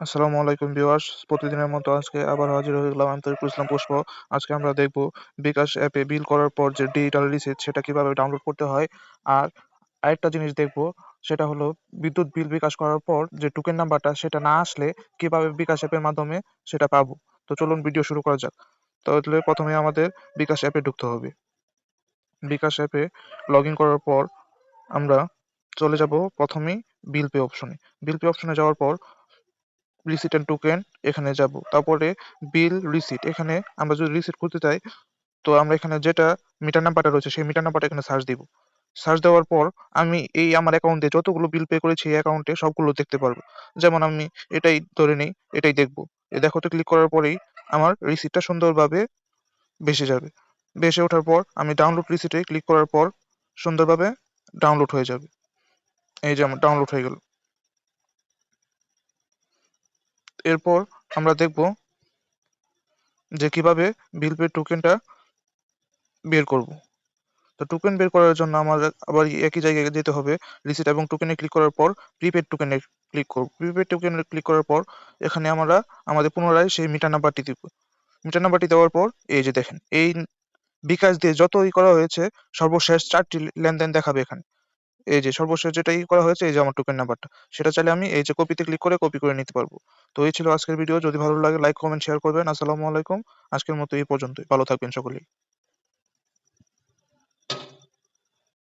আসসালামু আলাইকুম ভিউয়ার্স। প্রতিদিনের মতো আজকে আবার হাজির হয়ে গেলাম আমি তরিকুল ইসলাম পুষ্প। আজকে আমরা দেখব বিকাশ অ্যাপে বিল করার পর যে ডিজিটাল রিসিট সেটা কীভাবে ডাউনলোড করতে হয়। আর আরেকটা জিনিস দেখব, সেটা হলো বিদ্যুৎ বিল বিকাশ করার পর যে টোকেন নাম্বারটা সেটা না আসলে কীভাবে বিকাশ অ্যাপের মাধ্যমে সেটা পাবো। তো চলুন ভিডিও শুরু করা যাক। তাহলে প্রথমে আমাদের বিকাশ অ্যাপে ঢুকতে হবে। বিকাশ অ্যাপে লগ করার পর আমরা চলে যাব প্রথমেই বিল পে অপশনে বিল পে অপশনে যাওয়ার পর রিসিট অ্যান্ড টোকেন এখানে যাব। তারপরে বিল রিসিট এখানে আমরা যদি রিসিট খুলতে চাই, তো আমরা এখানে যেটা মিটার নাম্বারটা রয়েছে, সেই মিটার নাম্বারটা এখানে সার্চ দিব। সার্চ দেওয়ার পর আমি এই আমার অ্যাকাউন্টে যতগুলো বিল পে করেছি, এই অ্যাকাউন্টে সবগুলো দেখতে পারব। যেমন আমি এটাই ধরে নিই, এটাই দেখব। এ দেখোতে ক্লিক করার পরেই আমার রিসিটটা সুন্দরভাবে ভেসে যাবে। ভেসে ওঠার পর আমি ডাউনলোড রিসিটে ক্লিক করার পর সুন্দরভাবে ডাউনলোড হয়ে যাবে। এই যে আমার ডাউনলোড হয়ে গেল। এরপর আমরা দেখব যে কীভাবে বিল পে টোকেনটা বের করব। তো টোকেন বের করার জন্য আমাদের আবার একই জায়গায় যেতে হবে রিসিট এবং টোকেনে ক্লিক করার পর প্রিপেড টোকেনে ক্লিক করব। প্রিপেড টোকেনে ক্লিক করার পর এখানে আমরা, আমাদের পুনরায় সেই মিটার নাম্বারটি দিব। মিটার নাম্বারটি দেওয়ার পর এই যে দেখেন, এই বিকাশ দিয়ে যতই করা হয়েছে, সর্বশেষ চারটি লেনদেন দেখাবে এখানে। এই যে সর্বশেষ যেটা ই করা হয়েছে, এই যে আমার টোকেন নাম্বারটা সেটা চাইলে আমি এই যে কপিতে ক্লিক করে কপি করে নিতে পারব। তো এই ছিল আজকের ভিডিও যদি ভালো লাগে লাইক কমেন্ট শেয়ার করবেন। আসসালামু আলাইকুম। আজকের মতো এই পর্যন্তই। ভালো থাকবেন সকলেই।